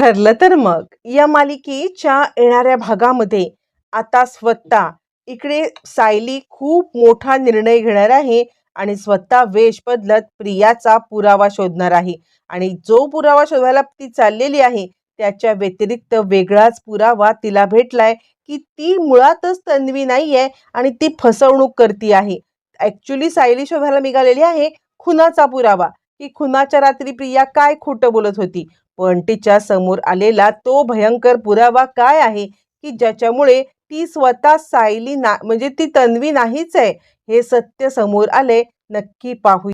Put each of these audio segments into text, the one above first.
ठरलं तर मग. या मालिकेच्या येणाऱ्या भागामध्ये आता स्वतः इकडे सायली खूप मोठा निर्णय घेणार आहे आणि स्वतः वेश बदलत प्रियाचा पुरावा शोधणार आहे. आणि जो पुरावा शोधायला ती चाललेली आहे त्याच्या व्यतिरिक्त वेगळाच पुरावा तिला भेटलाय की ती मुळातच तन्वी नाही आहे आणि ती फसवणूक करती आहे. ॲक्च्युली सायली शोधायला निघालेली आहे खुनाचा पुरावा. की खुनाच्या रात्री प्रिया काय खोटं बोलत होती? पण तिच्या समोर आलेला तो भयंकर पुरावा काय आहे? की ज्याच्यामुळे ती स्वतः सायली ना म्हणजे ती तन्वी नाहीच आहे हे सत्य समोर आले नक्की पाहू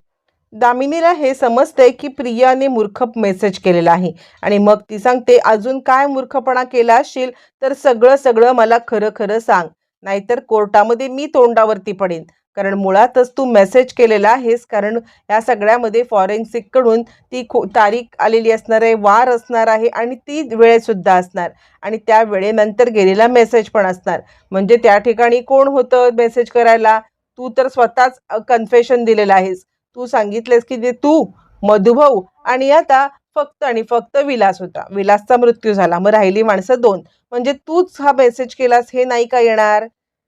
दामिनीला हे समजतंय की प्रियाने मूर्ख मेसेज केलेला आहे. आणि मग ती सांगते अजून काय मूर्खपणा केला असशील तर सगळं सगळं मला खरं खरं सांग. नाहीतर कोर्टामध्ये मी तोंडावरती पडेन. कारण मुळातच तू मेसेज केलेला आहेस कारण या सगळ्यामध्ये फॉरेन्सिककडून ती खो तारीख आलेली असणार आहे वार असणार आहे आणि ती वेळेसुद्धा असणार. आणि त्या वेळेनंतर गेलेला मेसेज पण असणार. म्हणजे त्या ठिकाणी कोण होतं मेसेज करायला? तू तर स्वतःच कन्फेशन दिलेलं आहेस. तू सांगितलेस की ते तू मधुभाऊ आणि आता फक्त आणि फक्त विलास होता. विलासचा मृत्यू झाला. मग राहिली माणसं दोन. म्हणजे तूच हा मेसेज केलास हे नाही का येणार?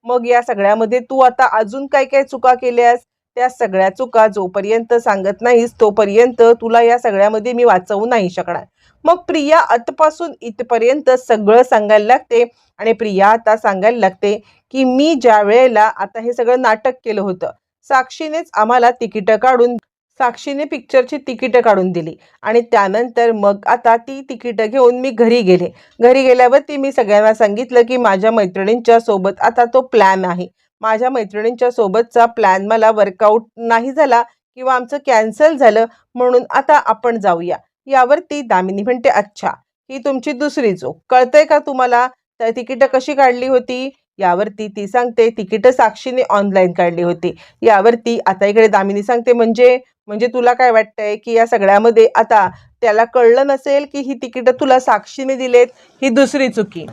मग या सगळ्यामध्ये तू आता अजून काय काय चुका केल्यास? त्या सगळ्या चुका जोपर्यंत सांगत नाहीस तोपर्यंत तुला या सगळ्यामध्ये मी वाचवू नाही शकणार. मग प्रिया आतपासून इथपर्यंत सगळं सांगायला लागते आणि प्रिया आता सांगायला लागते की मी ज्या वेळेला आता हे सगळं नाटक केलं होतं साक्षीनेच आम्हाला तिकीटं काढून साक्षीने पिक्चरची तिकीटं काढून दिली. आणि त्यानंतर मग आता ती तिकीटं घेऊन मी घरी गेले. घरी गेल्यावरती मी सगळ्यांना सांगितलं की माझ्या मैत्रिणींच्या सोबत आता तो प्लॅन आहे. माझ्या मैत्रिणींच्या सोबतचा प्लॅन मला वर्कआउट नाही झाला किंवा आमचं कॅन्सल झालं म्हणून आता आपण जाऊया. यावरती दामिनी म्हणते अच्छा ही तुमची दुसरी चूक. कळतंय का तुम्हाला? तर तिकीटं कशी काढली होती? यावरती ती सांगते तिकीटं साक्षीने ऑनलाईन काढली होती. यावरती आता इकडे दामिनी सांगते म्हणजे म्हणजे तुला काय वाटतंय की या सगळ्यामध्ये आता त्याला कळलं नसेल की ही तिकीटं तुला साक्षीने दिलेत ही दुसरी चुकी.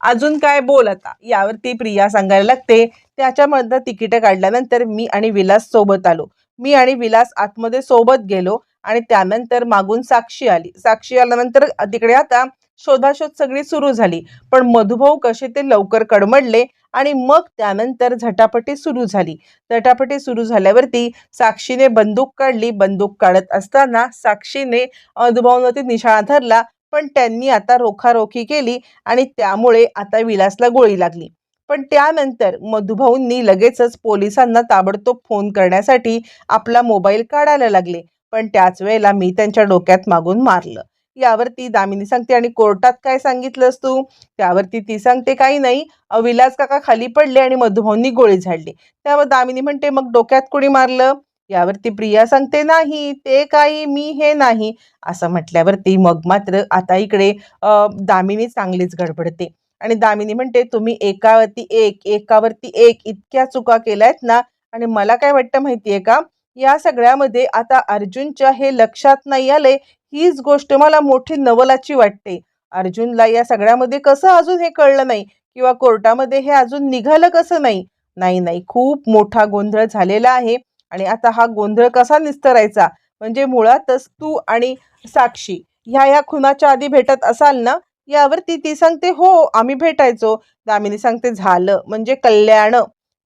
अजून काय बोल आता? यावरती प्रिया सांगायला लागते. त्याच्यामधनं तिकीटं काढल्यानंतर मी आणि विलास सोबत आलो. मी आणि विलास आतमध्ये सोबत गेलो आणि त्यानंतर मागून साक्षी आली. साक्षी आल्यानंतर तिकडे आता शोधाशोध सगळी सुरू झाली. पण मधुभाऊ कसे ते लवकर कडमडले आणि मग त्यानंतर झटापटी सुरू झाली. झटापटी सुरू झाल्यावरती साक्षीने बंदूक काढली. बंदूक काढत असताना साक्षीने अनुभवावरती निशाणा धरला पण त्यांनी आता रोखारोखी केली आणि त्यामुळे आता विलासला गोळी लागली. पण त्यानंतर मधुभाऊंनी लगेचच पोलिसांना ताबडतोब फोन करण्यासाठी आपला मोबाईल काढायला लागले. पण त्याच वेळेला मी त्यांच्या डोक्यात मागून मारलं. यावरती दामिनी सांगते आणि कोर्टात काय सांगितलंस तू? त्यावरती ती सांगते काही नाही. अविलास विलास काका खाली पडले आणि मधुभाऊंनी गोळी झाडली. त्यावर दामिनी म्हणते मग डोक्यात कोणी मारलं? यावरती प्रिया सांगते नाही ते काही मी हे नाही. असं म्हटल्यावरती मग मात्र आता इकडे दामिनी चांगलीच गडबडते. आणि दामिनी म्हणते तुम्ही एकावरती एक एकावरती एक इतक्या चुका केल्यात ना आणि मला काय वाटतं माहितीये का? या सगळ्यामध्ये आता अर्जुनच्या हे लक्षात नाही आले हीच गोष्ट मला मोठी नवलाची वाटते. अर्जुनला या सगळ्यामध्ये कसं अजून हे कळलं नाही किंवा कोर्टामध्ये हे अजून निघालं कसं नाही? नाही नाही खूप मोठा गोंधळ झालेला आहे आणि आता हा गोंधळ कसा निस्तरायचा? म्हणजे मुळातच तू आणि साक्षी ह्या ह्या खुनाच्या आधी भेटत असाल ना यावरती ती सांगते हो आम्ही भेटायचो. दामिनी सांगते झालं म्हणजे कल्याण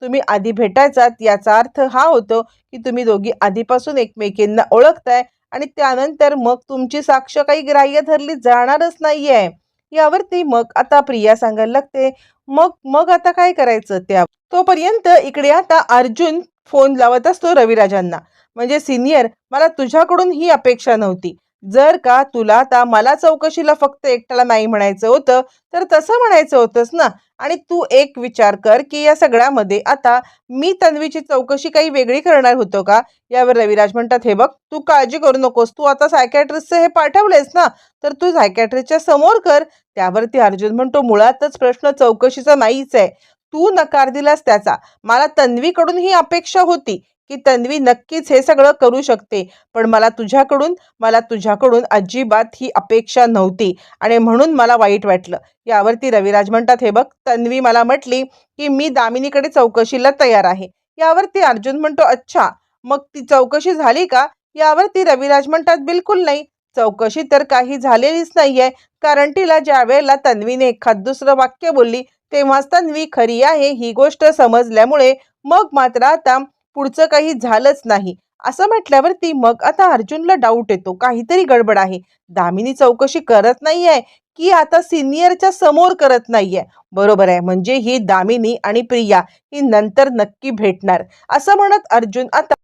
तुम्ही आधी भेटायचात याचा अर्थ हा होतो की तुम्ही दोघी आधीपासून एकमेकींना ओळखताय आणि त्यानंतर मग तुमची साक्ष काही ग्राह्य धरली जाणारच नाहीये. यावरती मग आता प्रिया सांगायला लागते. मग मग आता काय करायचं त्या? तोपर्यंत इकडे आता अर्जुन फोन लावत असतो रविराजांना. म्हणजे सिनियर मला तुझ्याकडून ही अपेक्षा नव्हती. जर का तुला आता मला चौकशीला फक्त एकट्याला नाही म्हणायचं होतं तर तसं म्हणायचं होतंस ना. आणि तू एक विचार कर की या सगळ्यामध्ये आता मी तन्वीची चौकशी काही वेगळी करणार होतो का? यावर रविराज म्हणतात हे बघ तू काळजी करू नकोस. तू आता सायकॅट्रिस्टचं हे पाठवलेस ना तर तू सायकॅट्रिस्टच्या समोर कर. त्यावरती अर्जुन म्हणतो मुळातच प्रश्न चौकशीचा नाहीच आहे. तू नकार दिलास त्याचा. मला तन्वीकडून ही अपेक्षा होती. की तन्वी नक्कीच हे सगळं करू शकते. पण मला तुझ्याकडून मला तुझ्याकडून अजिबात ही अपेक्षा नव्हती. आणि म्हणून मला वाईट वाटलं. यावरती रविराज म्हणतात हे बघ तन्वी मला म्हटली की मी दामिनीकडे चौकशीला तयार आहे. यावरती अर्जुन म्हणतो अच्छा मग ती चौकशी झाली का? यावरती रविराज म्हणतात बिलकुल नाही. चौकशी तर काही झालेलीच नाहीये. कारण तिला ज्या वेळेला तन्वीने एखाद दुसरं वाक्य बोलली तेव्हाच तन्वी खरी आहे ही गोष्ट समजल्यामुळे मग मात्र आता पुढचं काही झालंच नाही. असं म्हटल्यावरती मग आता अर्जुनला डाऊट येतो. काहीतरी गडबड आहे. दामिनी चौकशी करत नाहीये की आता सिनियरच्या समोर करत नाहीये. बरोबर आहे. म्हणजे ही दामिनी आणि प्रिया ही नंतर नक्की भेटणार. असं म्हणत अर्जुन आता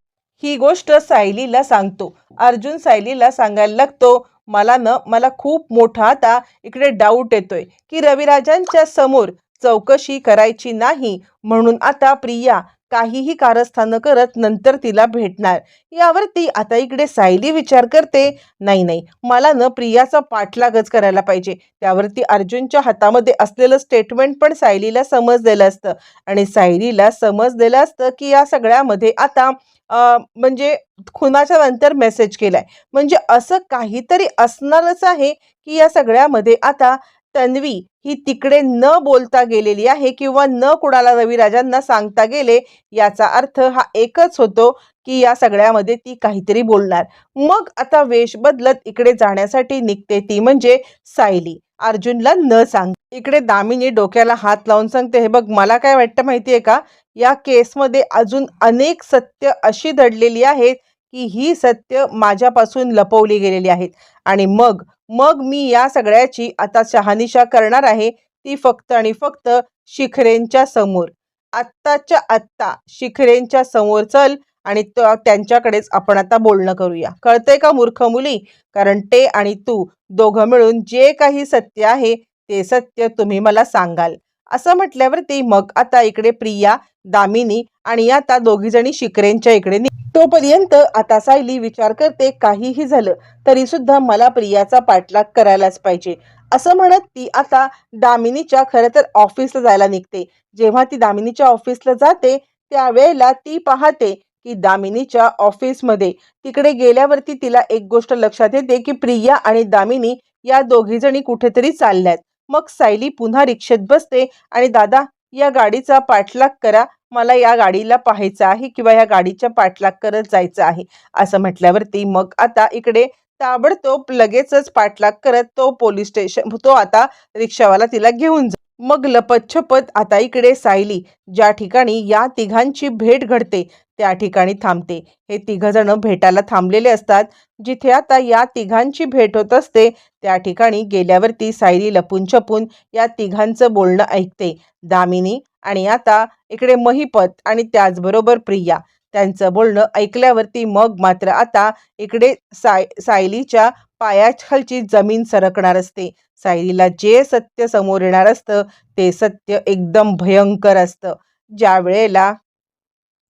ही गोष्ट सायलीला सांगतो. अर्जुन सायलीला सांगायला लागतो मला न मला खूप मोठा आता इकडे डाऊट येतोय की रविराजांच्या समोर चौकशी करायची नाही. म्हणून आता प्रिया काहीही कारस्थानं करत नंतर तिला भेटणार. यावर ती आता इकडे सायली विचार करते नाही नाही मला न प्रियाचा पाठलागच करायला पाहिजे. त्यावरती अर्जुनच्या हातामध्ये असलेलं स्टेटमेंट पण सायलीला समजलेलं असतं. आणि सायलीला समजलेलं असतं की या सगळ्यामध्ये आता म्हणजे खुनाच्या नंतर मेसेज केलाय. म्हणजे असं काहीतरी असणारच आहे की या सगळ्यामध्ये आता तन्वी ही तिकडे न बोलता गेलेली आहे किंवा न कुणाला रविराजांना सांगता गेले याचा अर्थ हा एकच होतो की या सगळ्यामध्ये ती काहीतरी बोलणार. मग आता वेश बदलत इकडे जाण्यासाठी निघते ती म्हणजे सायली. अर्जुनला न सांग इकडे दामिनी डोक्याला हात लावून सांगते हे बघ मला काय वाटतं माहितीये का? या केसमध्ये अजून अनेक सत्य अशी दडलेली आहेत की ही सत्य माझ्यापासून लपवली गेलेली आहेत. आणि मग मग मी या सगळ्याची आता शहानिशा करणार आहे ती फक्त आणि फक्त शिखरेंच्या समोर. आत्ताच्या आत्ता शिखरेंच्या समोर चल आणि त्यांच्याकडेच आपण आता बोलणं करूया. कळतंय का मूर्ख मुली? कारण ते आणि तू दोघं मिळून जे काही सत्य आहे ते सत्य तुम्ही मला सांगाल. असं म्हटल्यावरती मग आता इकडे प्रिया दामिनी आणि आता दोघी जणी इकडे तोपर्यंत आता सायली विचार करते काहीही झालं तरी सुद्धा मला प्रियाचा पाठलाग करायलाच पाहिजे. असं म्हणत ती आता दामिनीच्या खरं तर ऑफिसला जायला निघते. जेव्हा ती दामिनीच्या ऑफिसला जाते त्यावेळेला ती पाहते की दामिनीच्या ऑफिसमध्ये तिकडे गेल्यावरती तिला एक गोष्ट लक्षात येते की प्रिया आणि दामिनी या दोघी जणी कुठेतरी चालल्यात. मग सायली पुन्हा रिक्षेत बसते आणि दादा या गाडीचा पाठलाग करा मला या गाडीला पाहायचं आहे किंवा या गाडीच्या पाठलाग करत जायचं आहे. असं म्हटल्यावरती मग आता इकडे ताबडतोब लगेचच पाठलाग करत तो पोलीस स्टेशन तो आता रिक्षावाला तिला घेऊन जा. मग लपतछपत आता इकडे सायली ज्या ठिकाणी या तिघांची भेट घडते त्या ठिकाणी थांबते. हे तिघ जण भेटायला थांबलेले असतात. जिथे आता या तिघांची भेट होत असते त्या ठिकाणी गेल्यावरती सायली लपून छपून या तिघांचं बोलणं ऐकते. दामिनी आणि आता इकडे महिपत आणि त्याचबरोबर प्रिया त्यांचं बोलणं ऐकल्यावरती मग मात्र आता इकडे साय सायलीच्या पायाखालची जमीन सरकणार असते. सायलीला जे सत्य समोर येणार असतं ते सत्य एकदम भयंकर असतं. ज्या वेळेला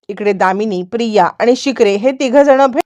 इकडे दामिनी प्रिया आणि शिकरे हे तिघ जण भेट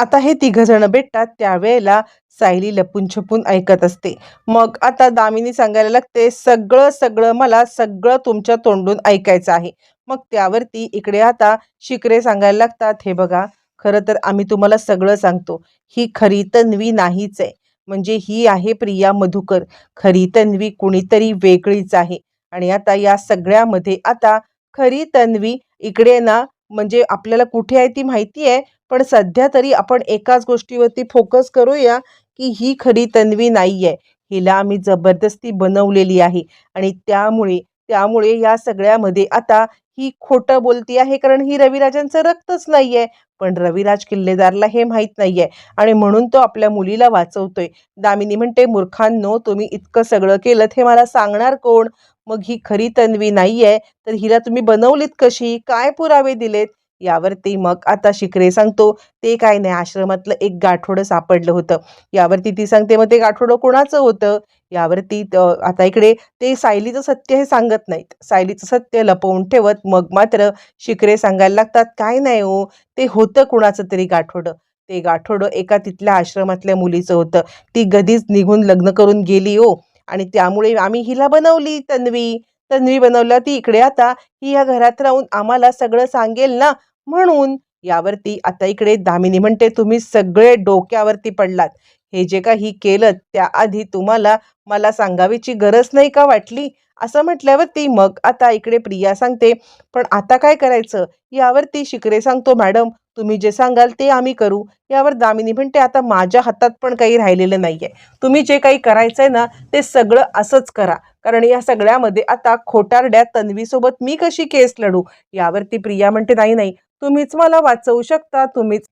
आता हे तिघ जण भेटतात त्यावेळेला सायली लपून छपून ऐकत असते. मग आता दामिनी सांगायला लागते सगळं सगळं मला सगळं तुमच्या तोंडून ऐकायचं आहे. मग त्यावरती इकडे आता शिकरे सांगायला लागतात हे बघा खरं तर आम्ही तुम्हाला सगळं सांगतो. ही खरी तन्वी नाहीच आहे. म्हणजे ही आहे प्रिया मधुकर. खरी तन्वी कुणीतरी वेगळीच आहे. आणि आता या सगळ्यामध्ये आता खरी तन्वी इकडे ना म्हणजे आपल्याला कुठे आहे ती माहिती आहे पण सध्या तरी आपण एकाच गोष्टीवरती फोकस करूया की ही खरी तन्वी नाही आहे हिला आम्ही जबरदस्ती बनवलेली आहे. आणि त्यामुळे त्यामुळे या सगळ्यामध्ये आता ही खोटं बोलती आहे कारण ही रविराजांचं रक्तच नाही आहे पण रविराज किल्लेदारला हे माहीत नाही आहे आणि म्हणून तो आपल्या मुलीला वाचवतोय. दामिनी म्हणते मूर्खांनो तुम्ही इतकं सगळं केलं हे मला सांगणार कोण? मग ही खरी तन्वी नाही आहे तर हिला तुम्ही बनवलीत कशी? काय पुरावे दिलेत? यावरती मग आता शिकरे सांगतो ते काय नाही आश्रमातलं एक गाठोडं सापडलं होतं. यावरती ती सांगते मग ते गाठोडं कोणाचं होतं? यावरती आता इकडे ते सायलीचं सत्य हे सांगत नाहीत. सायलीचं सत्य लपवून ठेवत मग मात्र शिकरे सांगायला लागतात काय नाही हो ते होतं कुणाचं तरी गाठोडं. ते गाठोडं एका तिथल्या आश्रमातल्या मुलीचं होतं. ती गधीच निघून लग्न करून गेली हो. आणि त्यामुळे आम्ही हिला बनवली तन्वी. तन्वी बनवला ती इकडे आता ही या घरात राहून आम्हाला सगळं सांगेल ना? म्हणून यावरती आता इकडे दामिनी म्हणते तुम्ही सगळे डोक्यावरती पडलात. हे जे काही केलं त्याआधी तुम्हाला मला सांगावीची गरज नाही का वाटली? असं म्हटल्यावरती मग आता इकडे प्रिया सांगते पण आता काय करायचं? यावरती शिकरे सांगतो मॅडम. तुम्ही जे सांगाल ते आम्ही करू. यावर दामिनी म्हणते आता माझ्या हातात पण काही राहिलेलं नाही आहे तुम्ही जे काही करायचं आहे ना ते सगळं असंच करा. कारण या सगळ्यामध्ये आता खोटारड्या तन्वीसोबत मी कशी केस लढू? यावरती प्रिया म्हणते नाही नाही. तुम्हीच मला वाचवू शकता तुम्हीच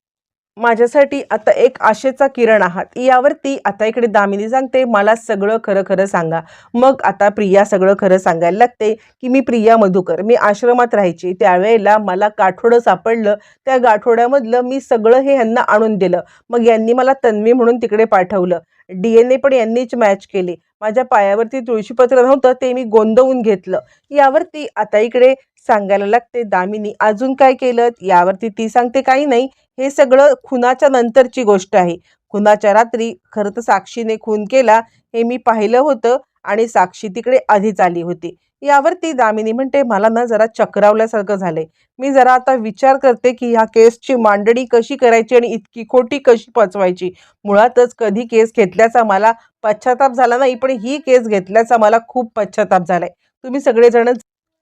माझ्यासाठी आता एक आशेचा किरण आहात. यावरती आता इकडे दामिनी सांगते मला सगळं खरं खरं सांगा. मग आता प्रिया सगळं खरं सांगायला लागते की मी प्रिया मधुकर मी आश्रमात राहायची. त्यावेळेला मला गाठोडं सापडलं. त्या गाठोड्यामधलं मी सगळं हे यांना आणून दिलं. मग यांनी मला तन्वी म्हणून तिकडे पाठवलं. डी एन ए पण यांनीच मॅच केले. माझ्या पायावरती तुळशीपत्र नव्हतं ते मी गोंदवून घेतलं. यावरती आता इकडे सांगायला लागते दामिनी अजून काय केलं? यावरती ती सांगते काही नाही. हे सगळं खुनाच्या नंतरची गोष्ट आहे. खुनाच्या रात्री खरं तर साक्षीने खून केला हे मी पाहिलं होतं आणि साक्षी तिकडे आधीच आली होती. यावरती दामिनी म्हणते मला ना जरा चक्रावल्यासारखं झालंय. मी जरा आता विचार करते की ह्या केसची मांडणी कशी करायची आणि इतकी खोटी कशी पचवायची? मुळातच कधी केस घेतल्याचा मला पश्चाताप झाला नाही पण ही केस घेतल्याचा मला खूप पश्चाताप झालाय. तुम्ही सगळेजण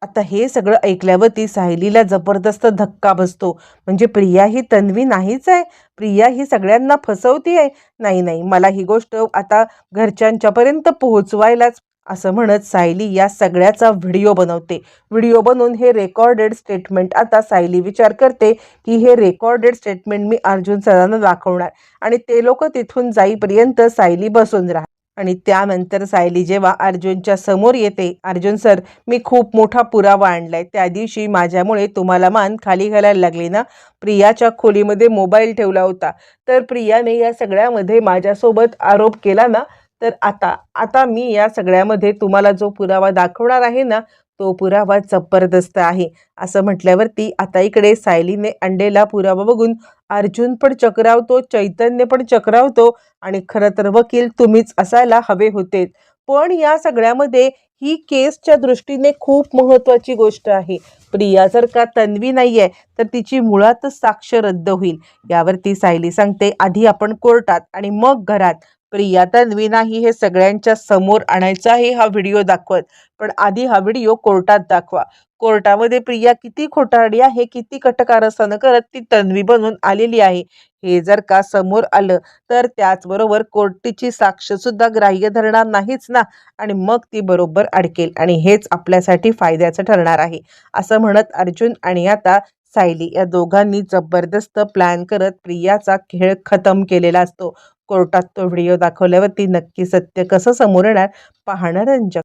आता हे सगळं ऐकल्यावरती सायलीला जबरदस्त धक्का बसतो. म्हणजे प्रिया ही तन्वी नाहीच आहे. प्रिया ही सगळ्यांना फसवती आहे. नाही नाही मला ही गोष्ट आता घरच्यांच्यापर्यंत पोहोचवायलाच असं म्हणत सायली या सगळ्याचा व्हिडिओ बनवते. व्हिडिओ बनवून हे रेकॉर्डेड स्टेटमेंट आता सायली विचार करते की हे रेकॉर्डेड स्टेटमेंट मी अर्जुन सरांना दाखवणार. आणि ते लोक तिथून जाईपर्यंत सायली बसून राहा आणि त्यानंतर सायली जेव्हा अर्जुनच्या समोर येते अर्जुन सर मी खूप मोठा पुरावा आणलाय. त्या दिवशी माझ्यामुळे तुम्हाला मान खाली घालायला लागली ना? प्रियाच्या खोलीमध्ये मोबाईल ठेवला होता. तर प्रियाने या सगळ्यामध्ये माझ्यासोबत आरोप केला ना? तर आता आता मी या सगळ्यामध्ये तुम्हाला जो पुरावा दाखवणार आहे ना तो पुरावा जबरदस्त आहे. असं म्हटल्यावरती आता इकडे सायलीने आणलेला पुरावा बघून अर्जुन पण चक्रावतो चैतन्य पण चक्रावतो आणि खरं तर वकील तुम्हीच असायला हवे होते. पण या सगळ्यामध्ये ही केसच्या दृष्टीने खूप महत्त्वाची गोष्ट आहे. प्रिया जर का तन्वी नाही आहे तर तिची मुळातच साक्ष रद्द होईल. यावरती सायली सांगते आधी आपण कोर्टात आणि मग घरात प्रिया तन्वी नाही हे सगळ्यांच्या समोर आणायचा आहे हा व्हिडिओ दाखवत. पण आधी हा व्हिडिओ कोर्टात दाखवा. कोर्टामध्ये प्रिया किती खोटारडी आहे किती कटकारस्थानं करत ती तन्वी बनून आलेली आहे हे जर का समोर आलं तर त्याचबरोबर कोर्टीची साक्ष सुद्धा ग्राह्य धरणार नाहीच ना? आणि मग ती बरोबर अडकेल आणि हेच आपल्यासाठी फायद्याचं ठरणार आहे असं म्हणत अर्जुन आणि आता सायली या दोघांनी जबरदस्त प्लॅन करत प्रियाचा खेळ खतम केलेला असतो. कोर्टात तो व्हिडिओ दाखवल्यावरती नक्की सत्य कसं समोर येणार पाहणं रंजक